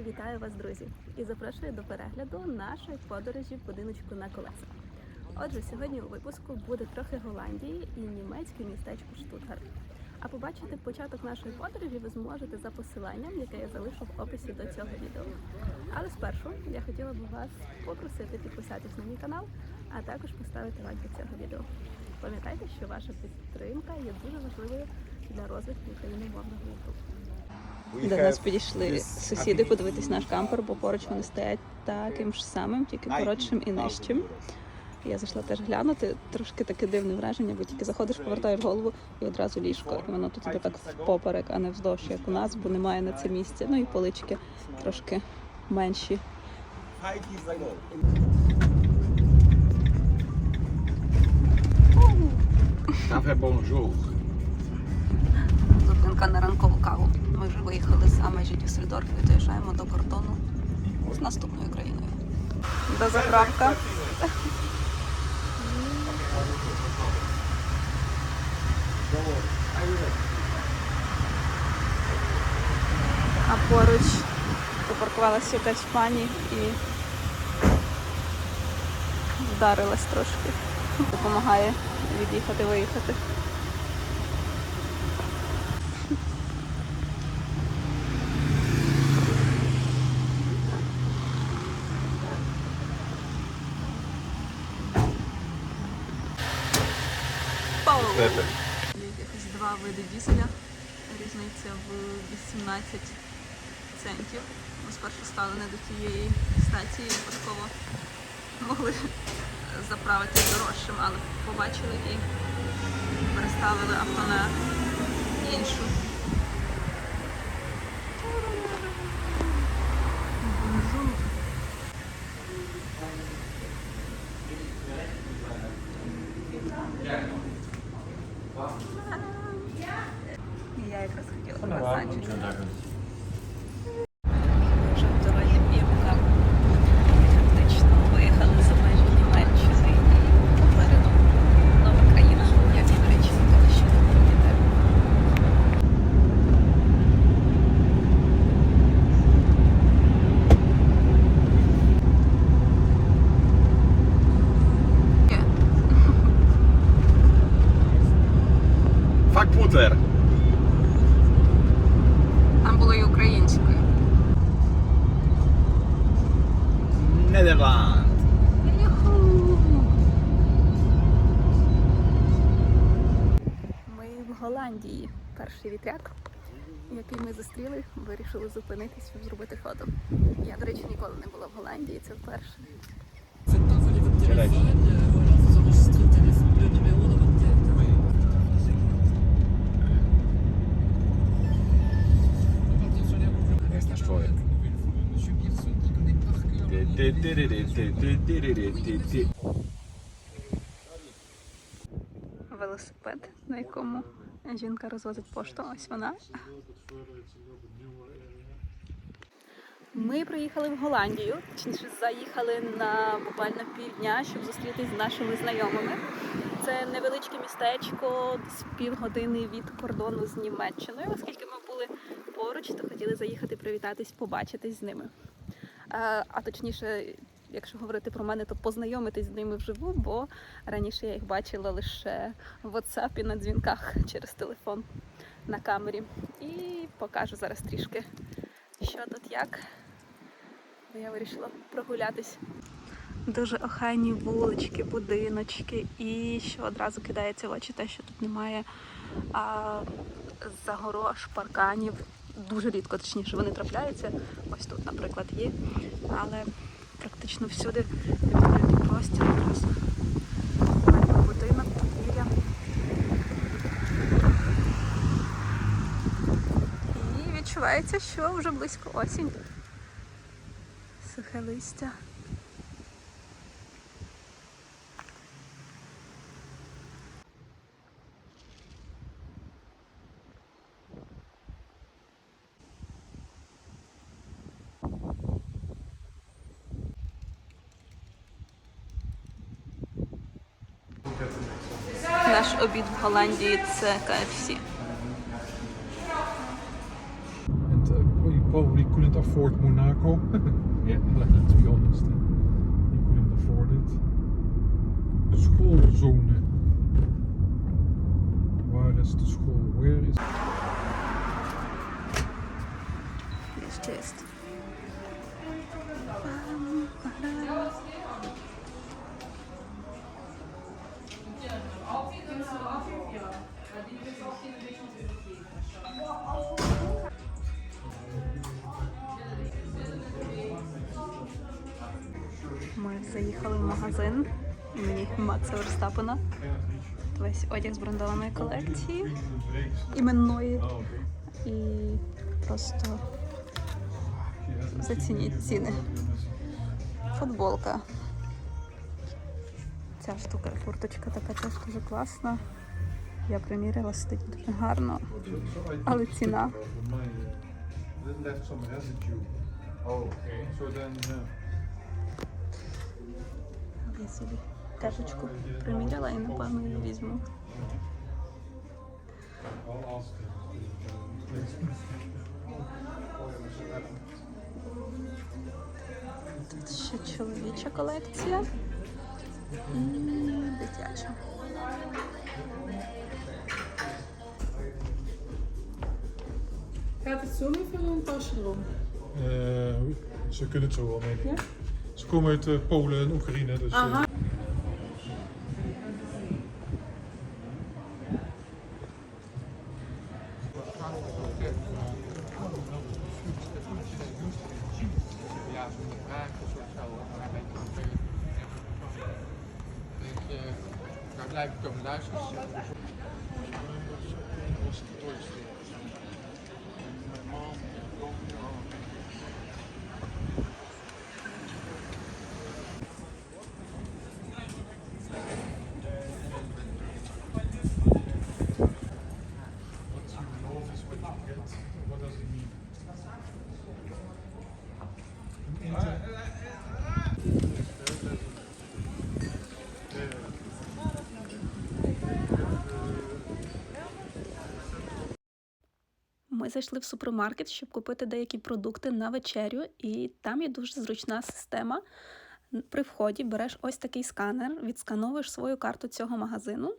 Вітаю вас, друзі, і запрошую до перегляду нашої подорожі в будиночку на колесах. Отже, сьогодні у випуску буде трохи Голландії і німецьке містечко Штутгарт. А побачити початок нашої подорожі ви зможете за посиланням, яке я залишу в описі до цього відео. Але спершу я хотіла б вас попросити підписатись на мій канал, а також поставити лайк до цього відео. Пам'ятайте, що ваша підтримка є дуже важливою для розвитку україномовного YouTube. До нас підійшли сусіди подивитись наш кампер, бо поруч вони стоять таким ж самим, тільки коротшим і нижчим. Я зайшла теж глянути. Трошки таке дивне враження, бо тільки заходиш, повертаєш голову і одразу ліжко. І воно тут іде так впоперек, а не вздовж, як у нас, бо немає на це місця. Ну і полички трошки менші. Bonjour. Зупинка на ранкову каву. Ми вже виїхали за межі Дюссельдорфу і доїжджаємо до кордону з наступною країною. До заправка. А поруч попаркувалася якась пані і вдарилась трошки. Допомагає від'їхати, виїхати. Пепе. Якихось два види дізеля. Різниця в 18 центів. Ми спершу стали не до тієї стації, випадково могли заправити дорожчим, але побачили і переставили авто на іншу. 什么玩意？Ірландії перший вітряк, який ми зустріли, вирішили зупинитись, щоб зробити фото. Я, до речі, ніколи не була в Голландії, це вперше. Велосипед, на якому жінка розвозить пошту. Ось вона. Ми приїхали в Голландію, заїхали на буквально півдня, щоб зустрітись з нашими знайомими. Це невеличке містечко з півгодини від кордону з Німеччиною. Оскільки ми були поруч, то хотіли заїхати привітатись, побачитись з ними. Е, А точніше, якщо говорити про мене, то познайомитись з ними вживу, бо раніше я їх бачила лише в WhatsApp на дзвінках через телефон на камері. І покажу зараз трішки, що тут як. Я вирішила прогулятись. Дуже охайні вулички, будиночки, і що одразу кидається в очі, те, що тут немає а, загорож, парканів. Дуже рідко, точніше, вони трапляються. Ось тут, наприклад, є. Але практично всюди відкритий простір Будинок, подвір'я. І відчувається, що вже близько осінь. Сухе листя. Голландії це KFC. And uh, we probably couldn't afford Monaco. Yeah. Let- Let's be honest. He couldn't afford it. Schoolzone. Waar is de school? Where is Jest czyst. Ми заїхали в магазин імені Макса Верстапена. Весь одяг з брендованої колекції іменної. І просто зацініть ціни. Футболка. Ця штука, курточка така теж дуже класна. Я приміряла, сидить дуже гарно. Але ціна. Я собі тежечку приміряла і напевно її візьму. Тут ще чоловіча колекція дитяча. Gaat het zo of er een tasje erom? Eh, ze kunnen het zo wel mee. Ze komen uit eh, Polen en Oekraïne. Dus, eh, Aha. Ми зайшли в супермаркет, щоб купити деякі продукти на вечерю, і там є дуже зручна система. При вході береш ось такий сканер, відскановуєш свою карту цього магазину,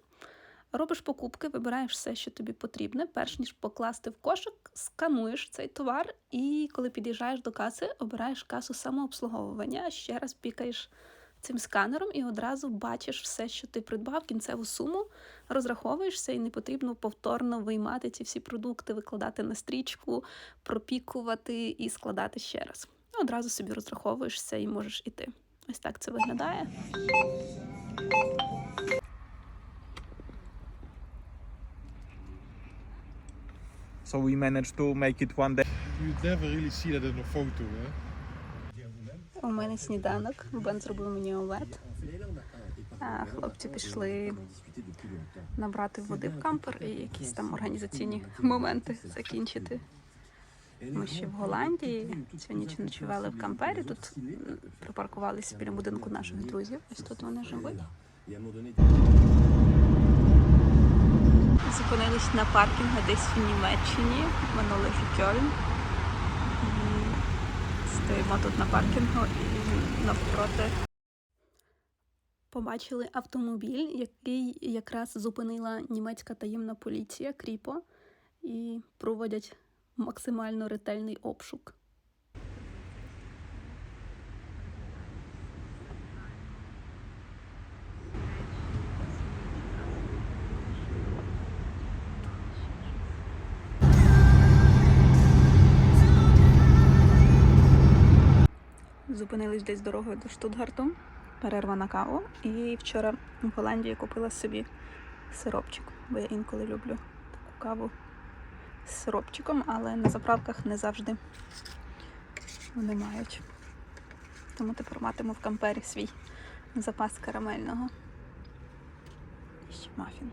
робиш покупки, вибираєш все, що тобі потрібне. Перш ніж покласти в кошик, скануєш цей товар, і коли під'їжджаєш до каси, обираєш касу самообслуговування, ще раз пікаєш цим сканером і одразу бачиш все, що ти придбав, кінцеву суму, розраховуєшся і не потрібно повторно виймати ці всі продукти, викладати на стрічку, пропікувати і складати ще раз. Одразу собі розраховуєшся і можеш іти. Ось так це виглядає. So we managed to make it one day. You never really see that in a photo, hè? У мене сніданок. Бен зробив мені омлет. А хлопці пішли набрати води в кампер і якісь там організаційні моменти закінчити. Ми ще в Голландії цю ніч ночували в кампері. Тут припаркувалися біля будинку наших друзів. Ось тут вони живуть. Зупинились на паркінгу десь в Німеччині, минули. І Стоїмо тут на паркінгу і навпроти. Побачили автомобіль, який якраз зупинила німецька таємна поліція Кріпо і проводять максимально ретельний обшук. Зупинились десь дорогою до Штутгарту, перерва на каву. І вчора в Голландії купила собі сиропчик, бо я інколи люблю таку каву з сиропчиком, але на заправках не завжди вони мають. Тому тепер матиму в кампері свій запас карамельного. І ще мафін.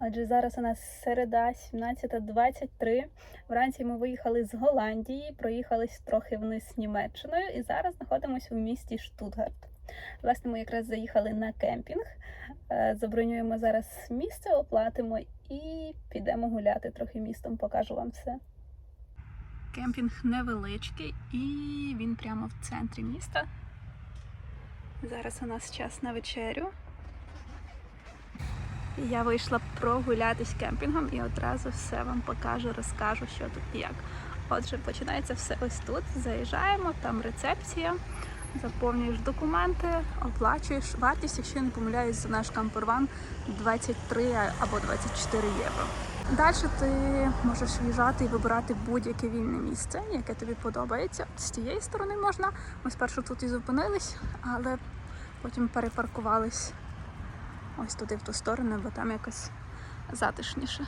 Отже, зараз у нас середа, 17.23. Вранці ми виїхали з Голландії, проїхались трохи вниз Німеччиною і зараз знаходимося в місті Штутгарт. Власне, ми якраз заїхали на кемпінг. Е, Забронюємо зараз місце, оплатимо і підемо гуляти трохи містом, покажу вам все. Кемпінг невеличкий і він прямо в центрі міста. Зараз у нас час на вечерю. Я вийшла прогулятись кемпінгом і одразу все вам покажу, розкажу, що тут і як. Отже, починається все ось тут. Заїжджаємо, там рецепція, заповнюєш документи, оплачуєш вартість, якщо я не помиляюсь, за наш камперван 23 або 24 євро. Далі ти можеш в'їжджати і вибирати будь-яке вільне місце, яке тобі подобається. З тієї сторони можна. Ми спершу тут і зупинились, але потім перепаркувались ось туди в ту сторону, бо там якось затишніше.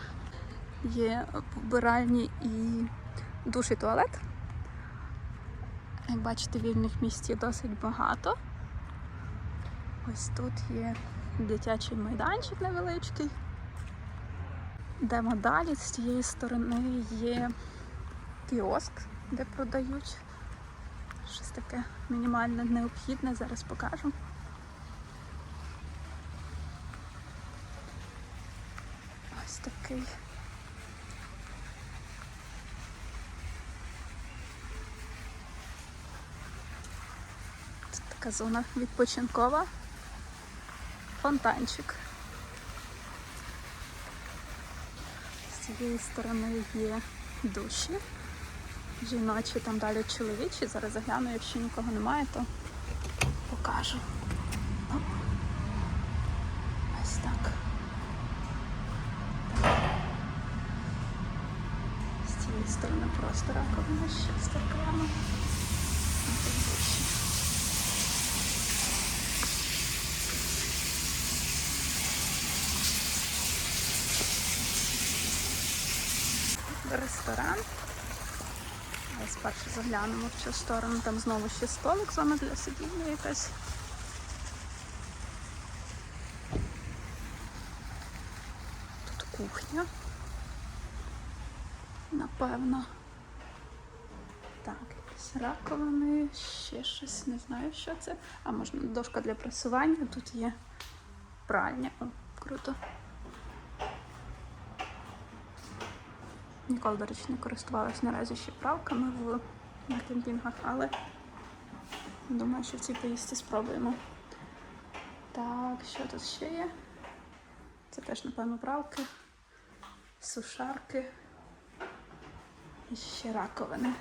Є вбиральні і душ і туалет. Як бачите, вільних місць є досить багато. Ось тут є дитячий майданчик невеличкий. Йдемо далі. З цієї сторони є кіоск, де продають щось таке мінімальне необхідне. Зараз покажу. Ось такий. Це така зона відпочинкова. Фонтанчик. З цієї сторони є душі. Жіночі, там далі чоловічі. Зараз загляну, якщо нікого немає, то покажу. Оп. Ось так. З цієї сторони просто раковина ще з душі. Ресторан. Ось перше заглянемо в цю сторону. Там знову ще столик, зона для сидіння якась. Тут кухня. Напевно. Так, якісь раковини, ще щось, не знаю, що це. А можна дошка для прасування. Тут є пральня. О, круто. Ніколи, до речі, не користувалась наразі ще правками в на кемпінгах, але думаю, що в цій поїздці спробуємо. Так, що тут ще є? Це теж, напевно, правки, сушарки ще раковини.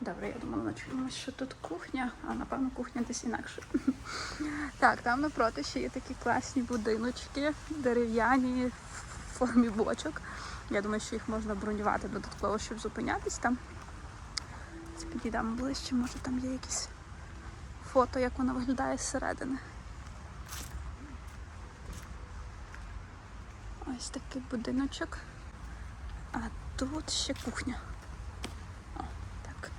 Добре, я думала, що тут кухня, а напевно кухня десь інакше. Так, там напроти ще є такі класні будиночки, дерев'яні в формі бочок. Я думаю, що їх можна бронювати додатково, щоб зупинятись там. Підійдемо ближче, може там є якісь фото, як вона виглядає зсередини. Ось такий будиночок. А тут ще кухня. О, так.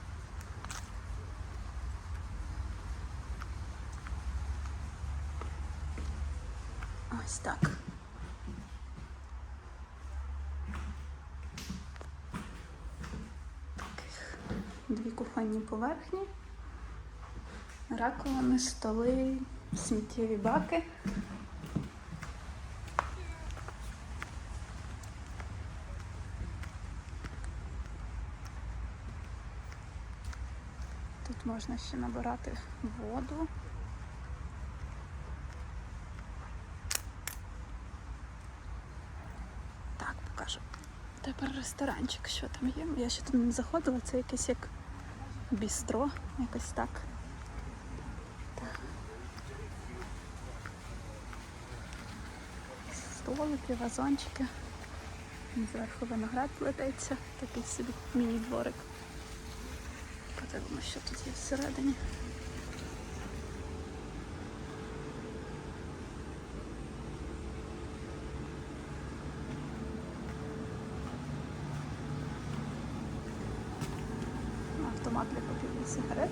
Ось так. Таких дві кухонні поверхні, раковини, столи, сміттєві баки. Можна ще набирати воду. Так, покажу. Тепер ресторанчик, що там є. Я ще тут не заходила, це якесь як бістро, якось так. Так. Столики, вазончики. Зверху виноград плететься, такий собі міні-дворик. Подивимося, що тут є всередині. Автомат для купівлі сигарет.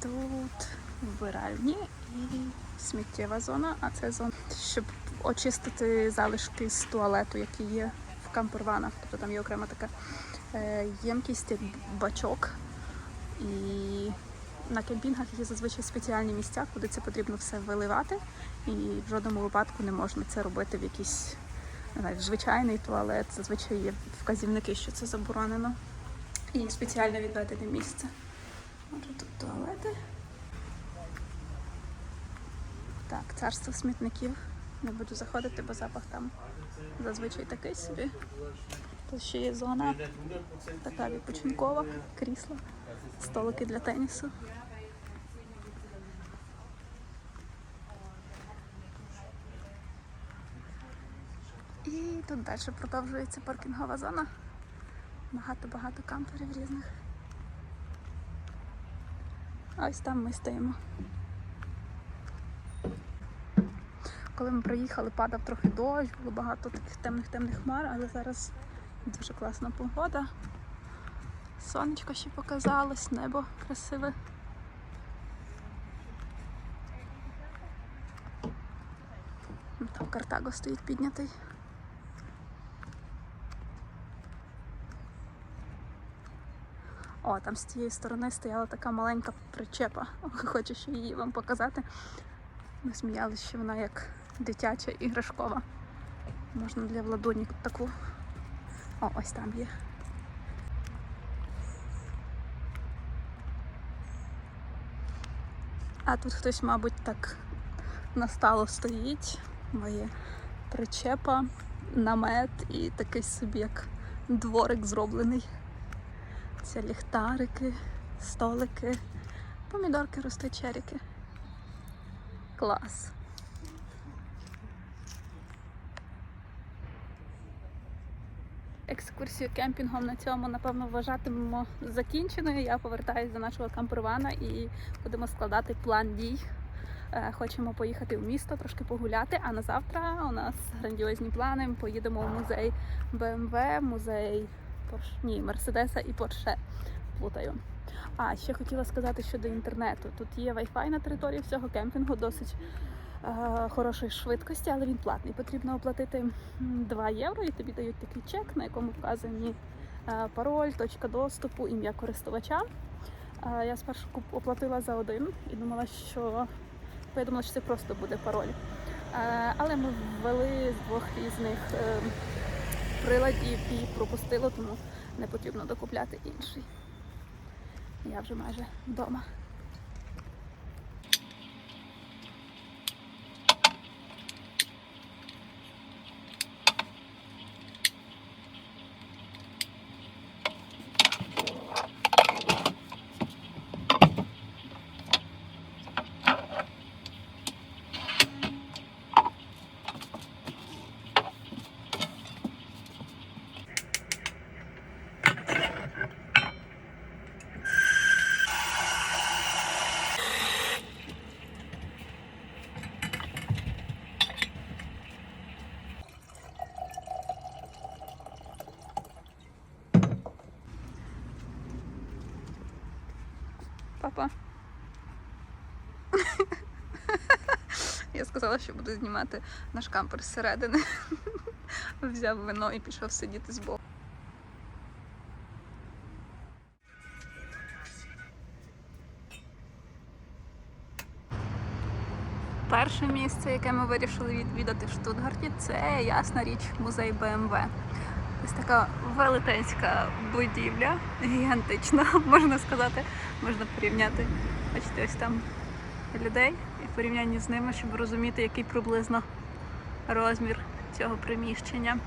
Тут вбиральні і сміттєва зона, а це зона, щоб очистити залишки з туалету, які є в камперванах. Тобто там є окрема така ємкість, як бачок. І на кемпінгах є зазвичай спеціальні місця, куди це потрібно все виливати. І в жодному випадку не можна це робити в якійсь навіть звичайний туалет. Зазвичай є вказівники, що це заборонено. І спеціально відведене місце. Отже, тут туалети. Так, царство смітників. Не буду заходити, бо запах там зазвичай такий собі. Тут ще є зона така відпочинкова, крісла, столики для тенісу. І тут далі продовжується паркінгова зона. Багато-багато камперів різних. Ось там ми стоїмо. Коли ми приїхали, падав трохи дощ, було багато таких темних-темних хмар, але зараз дуже класна погода. Сонечко ще показалось, небо красиве. Там Картаго стоїть піднятий. О, там з тієї сторони стояла така маленька причепа. Хочу ще її вам показати. Ми сміялися, що вона як дитяча іграшкова. Можна для владоні таку. О, ось там є. А тут хтось, мабуть, так настало стоїть. Моє причепа, намет і такий собі як дворик зроблений. Це ліхтарики, столики, помідорки ростуть черіки. Клас. Екскурсію кемпінгом на цьому, напевно, вважатимемо закінченою. Я повертаюся до нашого кампервана і будемо складати план дій. Е, Хочемо поїхати в місто, трошки погуляти. А на завтра у нас грандіозні плани. Поїдемо в музей BMW, музей Порш... Ні, Мерседеса і Порше. Плутаю. А ще хотіла сказати щодо інтернету. Тут є Wi-Fi на території всього кемпінгу, досить хорошої швидкості, але він платний. Потрібно оплатити 2 євро і тобі дають такий чек, на якому вказані е, пароль, точка доступу, ім'я користувача. Е, я спершу оплатила за один і думала, що я думала, що це просто буде пароль. Е, але ми ввели з двох різних е, приладів і пропустило, тому не потрібно докупляти інший. Я вже майже вдома. Папа. Я сказала, що буду знімати наш кампер зсередини. Взяв вино і пішов сидіти збоку. Перше місце, яке ми вирішили відвідати в Штутгарті, це ясна річ музей БМВ. Ось така велетенська будівля, гігантична, можна сказати, можна порівняти. Бачите, ось там людей в порівнянні з ними, щоб розуміти, який приблизно розмір цього приміщення.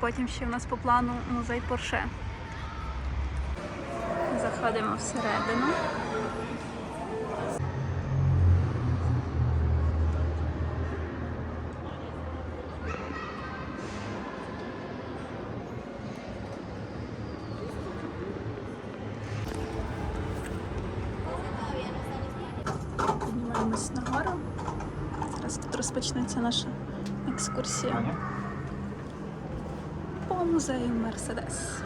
Потім ще в нас по плану музей Порше. Заходимо всередину. Піднімаємось нагору. Зараз тут розпочнеться наша екскурсія по музею Мерседес.